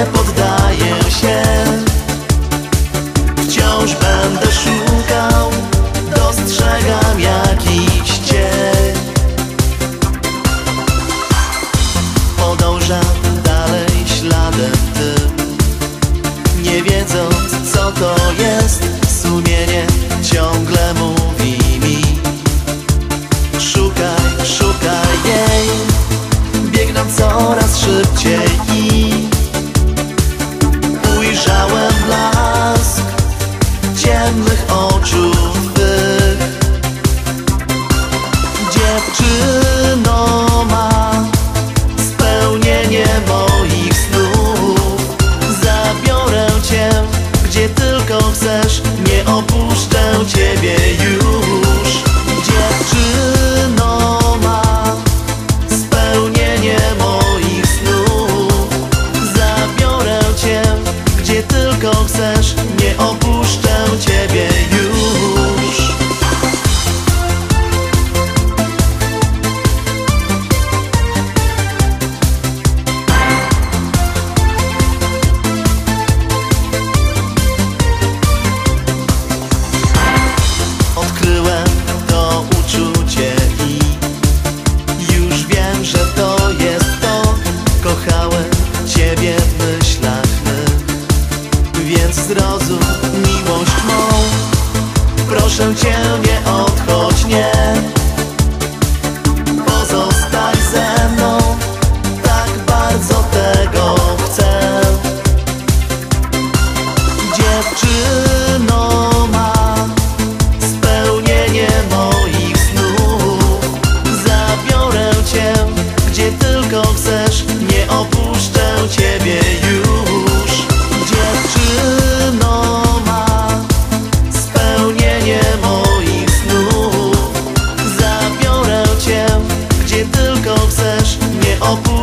é povo da chcesz, nie opuszczę ciebie już. Proszę Cię nie odchodź, nie. Pozostań ze mną. Tak bardzo tego chcę. Dziewczyno all